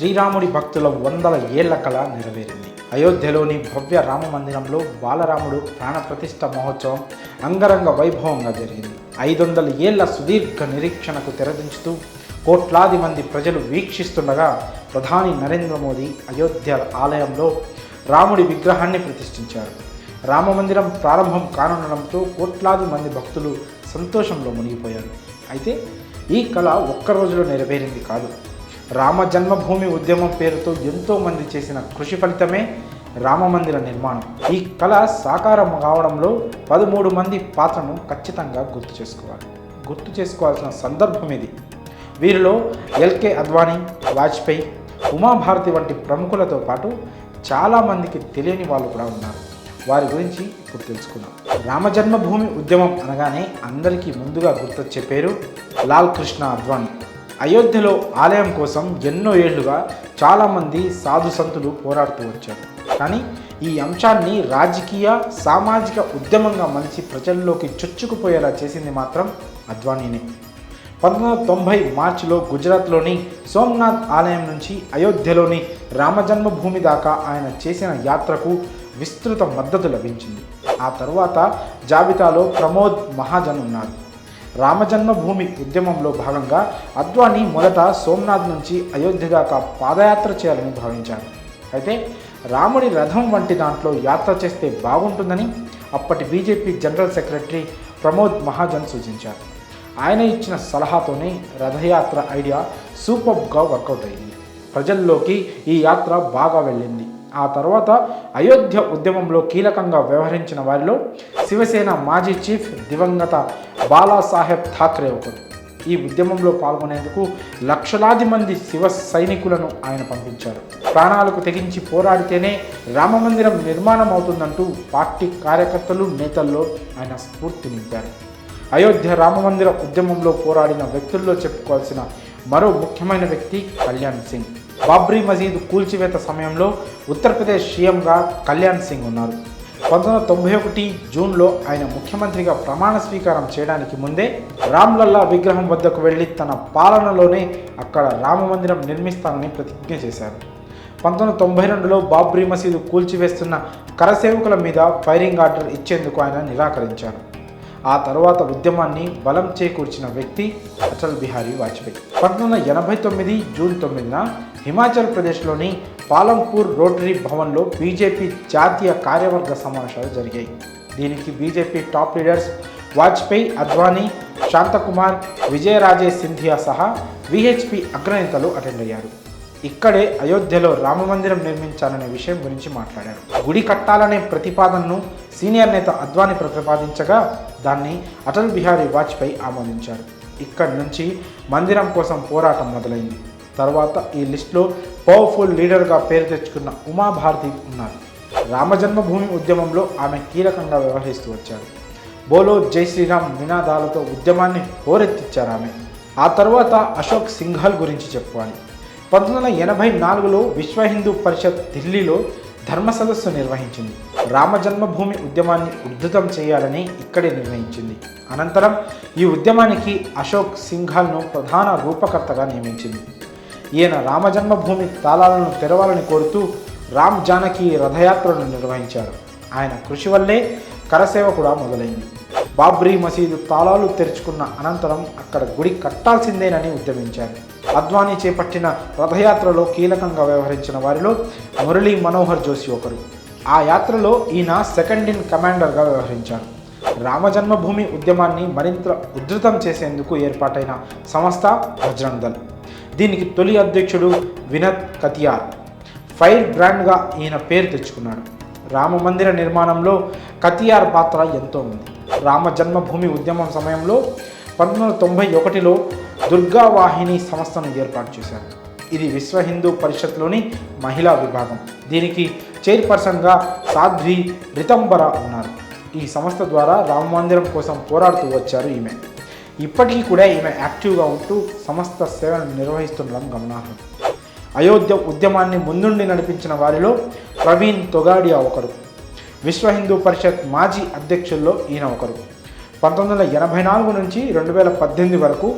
శ్రీరాముడి భక్తుల వందల ఏళ్ళ కళ నెరవేరింది. అయోధ్యలోని భవ్య రామ మందిరంలో బాలరాముడు ప్రాణప్రతిష్ఠ మహోత్సవం అంగరంగ వైభవంగా జరిగింది. ఐదు వందల ఏళ్ళ సుదీర్ఘ నిరీక్షణకు తెరదించుతూ కోట్లాది మంది ప్రజలు వీక్షిస్తుండగా ప్రధాని నరేంద్ర మోదీ అయోధ్య ఆలయంలో రాముడి విగ్రహాన్ని ప్రతిష్ఠించారు. రామమందిరం ప్రారంభం కానుండడంతో కోట్లాది మంది భక్తులు సంతోషంలో మునిగిపోయారు. అయితే ఈ కళ ఒక్క రోజులో నెరవేరింది కాదు. రామ జన్మభూమి ఉద్యమం పేరుతో ఎంతోమంది చేసిన కృషి ఫలితమే రామమందిర నిర్మాణం. ఈ కళ సాకారం కావడంలో పదమూడు మంది పాత్రను ఖచ్చితంగా గుర్తు చేసుకోవాలి. గుర్తు చేసుకోవాల్సిన సందర్భం ఇది. వీరిలో ఎల్కే అద్వానీ వాజ్పేయి ఉమాభారతి వంటి ప్రముఖులతో పాటు చాలామందికి తెలియని వాళ్ళు కూడా ఉన్నారు. వారి గురించి ఇప్పుడు తెలుసుకుందాం. రామజన్మభూమి ఉద్యమం అనగానే అందరికీ ముందుగా గుర్తొచ్చే పేరు లాల్ కృష్ణ అద్వానీ. అయోధ్యలో ఆలయం కోసం ఎన్నో ఏళ్ళుగా చాలామంది సాధు సంతులు పోరాడుతూ వచ్చారు. కానీ ఈ అంశాన్ని రాజకీయ సామాజిక ఉద్యమంగా మలిచి ప్రజల్లోకి చొచ్చుకుపోయేలా చేసింది మాత్రం అద్వానీనే. పంతొమ్మిది వందల తొంభై మార్చిలో గుజరాత్లోని సోమనాథ్ ఆలయం నుంచి అయోధ్యలోని రామజన్మభూమి దాకా ఆయన చేసిన యాత్రకు విస్తృత మద్దతు లభించింది. ఆ తర్వాత జాబితాలో ప్రమోద్ మహాజన్ ఉన్నారు. రామజన్మభూమి ఉద్యమంలో భాగంగా అద్వానీ మొదట సోమనాథ్ నుంచి అయోధ్య దాకా పాదయాత్ర చేయాలని భావించాడు. అయితే రాముడి రథం వంటి దాంట్లో యాత్ర చేస్తే బాగుంటుందని అప్పటి BJP general secretary Pramod Mahajan సూచించారు. ఆయన ఇచ్చిన సలహాతోనే రథయాత్ర ఐడియా సూపర్గా వర్కౌట్ అయింది. ప్రజల్లోకి ఈ యాత్ర బాగా వెళ్ళింది. ఆ తర్వాత అయోధ్య ఉద్యమంలో కీలకంగా వ్యవహరించిన వారిలో శివసేన మాజీ చీఫ్ దివంగత బాలాసాహెబ్ ఠాక్రే ఒకరు. ఈ ఉద్యమంలో పాల్గొనేందుకు లక్షలాది మంది శివ సైనికులను ఆయన పంపించారు. ప్రాణాలకు తెగించి పోరాడితేనే రామమందిరం నిర్మాణం అవుతుందంటూ పార్టీ కార్యకర్తలు నేతల్లో ఆయన స్ఫూర్తి నింపారు. అయోధ్య రామమందిర ఉద్యమంలో పోరాడిన వ్యక్తుల్లో చెప్పుకోవాల్సిన మరో ముఖ్యమైన వ్యక్తి కళ్యాణ్ సింగ్. బాబ్రీ మసీదు కూల్చివేత సమయంలో ఉత్తరప్రదేశ్ సీఎంగా కళ్యాణ్ సింగ్ ఉన్నారు. పంతొమ్మిది వందల తొంభై ఒకటి జూన్లో ఆయన ముఖ్యమంత్రిగా ప్రమాణ స్వీకారం చేయడానికి ముందే రామ్లల్లా విగ్రహం వద్దకు వెళ్ళి తన పాలనలోనే అక్కడ రామమందిరం నిర్మిస్తానని ప్రతిజ్ఞ చేశారు. పంతొమ్మిది వందల తొంభై రెండులో బాబ్రీ మసీదు కూల్చివేస్తున్న కరసేవకుల మీద ఫైరింగ్ ఆర్డర్ ఇచ్చేందుకు ఆయన నిరాకరించారు. ఆ తర్వాత ఉద్యమాన్ని బలం చేకూర్చిన వ్యక్తి అటల్ బిహారీ వాజ్పేయి. పంతొమ్మిది వందల ఎనభై తొమ్మిది జూన్ తొమ్మిదిన హిమాచల్ ప్రదేశ్లోని పాలంపూర్ రోటరీ భవన్లో బీజేపీ జాతీయ కార్యవర్గ సమావేశాలు జరిగాయి. దీనికి BJP top leaders Vajpayee Advani Shantakumar Vijayaraje Scindia సహా విహెచ్పి అగ్రనేతలు అటెండ్ అయ్యారు. ఇక్కడే అయోధ్యలో రామమందిరం నిర్మించాలనే విషయం గురించి మాట్లాడారు. గుడి కట్టాలనే ప్రతిపాదనను సీనియర్ నేత అద్వాని ప్రతిపాదించగా దాన్ని అటల్ బిహారీ వాజ్పేయి ఆమోదించారు. ఇక్కడి నుంచి మందిరం కోసం పోరాటం మొదలైంది. తర్వాత ఈ లిస్టులో పవర్ఫుల్ లీడర్గా పేరు తెచ్చుకున్న ఉమాభారతి ఉన్నారు. రామజన్మభూమి ఉద్యమంలో ఆమె కీలకంగా వ్యవహరిస్తూ వచ్చారు. బోలో జై శ్రీరామ్ నినాదాలతో ఉద్యమాన్ని హోరెత్తిచ్చారు ఆమె. ఆ తర్వాత అశోక్ సింఘాల్ గురించి చెప్పుకోవాలి. పంతొమ్మిది వందల ఎనభై నాలుగులో విశ్వ హిందూ పరిషత్ ఢిల్లీలో ధర్మ సదస్సు నిర్వహించింది. రామజన్మభూమి ఉద్యమాన్ని ఉద్ధృతం చేయాలని ఇక్కడే నిర్ణయించింది. అనంతరం ఈ ఉద్యమానికి అశోక్ సింఘాల్ను ప్రధాన రూపకర్తగా నియమించింది. ఈయన రామజన్మభూమి తాళాలను తెరవాలని కోరుతూ రామ్ జానకి రథయాత్రను నిర్వహించారు. ఆయన కృషి వల్లే కరసేవ కూడా మొదలైంది. బాబ్రీ మసీదు తాళాలు తెరుచుకున్న అనంతరం అక్కడ గుడి కట్టాల్సిందేనని ఉద్యమించారు. అద్వానీ చేపట్టిన రథయాత్రలో కీలకంగా వ్యవహరించిన వారిలో మురళీ మనోహర్ జోషి ఒకరు. ఆ యాత్రలో ఈయన సెకండ్ ఇన్ కమాండర్గా వ్యవహరించారు. రామజన్మభూమి ఉద్యమాన్ని మరింత ఉధృతం చేసేందుకు ఏర్పాటైన సంస్థ బజరంగ్ దళ్ దీనికి తొలి అధ్యక్షుడు వినత్ కతియార్. ఫైర్ బ్రాండ్గా ఈయన పేరు తెచ్చుకున్నాడు. రామ మందిర నిర్మాణంలో కతియార్ పాత్ర ఎంతో ఉంది. రామ జన్మభూమి ఉద్యమం సమయంలో పంతొమ్మిది వందల తొంభై ఒకటిలో దుర్గావాహిని సంస్థను ఏర్పాటు చేశారు. ఇది విశ్వ హిందూ పరిషత్లోని మహిళా విభాగం. దీనికి చైర్పర్సన్గా సాధ్వి రితంబర ఉన్నారు. ఈ సంస్థ ద్వారా రామ మందిరం కోసం పోరాడుతూ వచ్చారు ఈమె. ఇప్పటికీ కూడా ఈమె యాక్టివ్గా ఉంటూ సమస్త సేవలను నిర్వహిస్తుండడం గమనార్హం. అయోధ్య ఉద్యమాన్ని ముందుండి నడిపించిన వారిలో ప్రవీణ్ తొగాడియా ఒకరు. విశ్వ హిందూ పరిషత్ మాజీ అధ్యక్షుల్లో ఈయన ఒకరు. పంతొమ్మిది వందల ఎనభై నాలుగు నుంచి రెండు వేల పద్దెనిమిది వరకు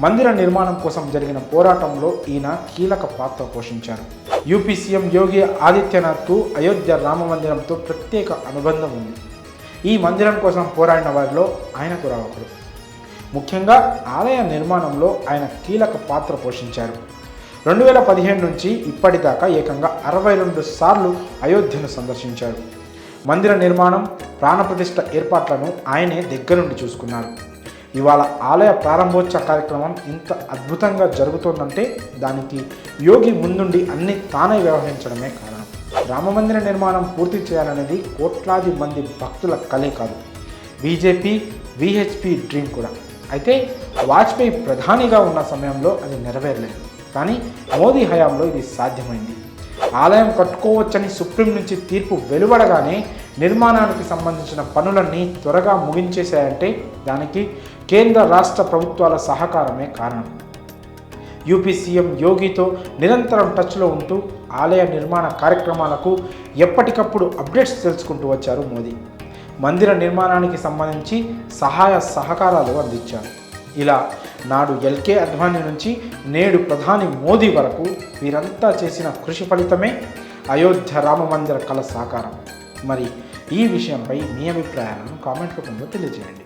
మందిర నిర్మాణం కోసం జరిగిన పోరాటంలో ఈయన కీలక పాత్ర పోషించారు. యూపీ సీఎం యోగి ఆదిత్యనాథ్కు అయోధ్య రామ మందిరంతో ప్రత్యేక అనుబంధం ఉంది. ఈ మందిరం కోసం పోరాడిన వారిలో ఆయన కూడా ఒకరు ముఖ్యంగా ఆలయ నిర్మాణంలో ఆయన కీలక పాత్ర పోషించారు. రెండు వేల పదిహేను నుంచి ఇప్పటిదాకా ఏకంగా అరవై రెండు సార్లు అయోధ్యను సందర్శించారు. మందిర నిర్మాణం ప్రాణప్రతిష్ఠ ఏర్పాట్లను ఆయనే దగ్గరుండి చూసుకున్నారు. ఇవాళ ఆలయ ప్రారంభోత్సవ కార్యక్రమం ఇంత అద్భుతంగా జరుగుతోందంటే దానికి యోగి ముందుండి అన్ని తానే వ్యవహరించడమే కారణం. రామమందిర నిర్మాణం పూర్తి చేయాలనేది కోట్లాది మంది భక్తుల కలే కాదు. బీజేపీ విహెచ్పి డ్రీమ్ కూడా. అయితే వాజ్పేయి ప్రధానిగా ఉన్న సమయంలో అది నెరవేరలేదు. కానీ మోదీ హయాంలో ఇది సాధ్యమైంది. ఆలయం కట్టుకోవచ్చని సుప్రీం నుంచి తీర్పు వెలువడగానే నిర్మాణానికి సంబంధించిన పనులన్నీ త్వరగా ముగించేశాయంటే దానికి కేంద్ర రాష్ట్ర ప్రభుత్వాల సహకారమే కారణం. యూపీ సీఎం యోగితో నిరంతరం టచ్లో ఉంటూ ఆలయ నిర్మాణ కార్యక్రమాలకు ఎప్పటికప్పుడు అప్డేట్స్ తెలుసుకుంటూ వచ్చారు మోదీ. మందిర నిర్మాణానికి సంబంధించి సహాయ సహకారాలు అందించారు. ఇలా నాడు ఎల్కే అద్వానీ నుంచి నేడు ప్రధాని మోదీ వరకు వీరంతా చేసిన కృషి ఫలితమే అయోధ్య రామ మందిర కళ సాకారం. మరి ఈ విషయంపై మీ అభిప్రాయాలను కామెంట్ రూపంలో తెలియజేయండి.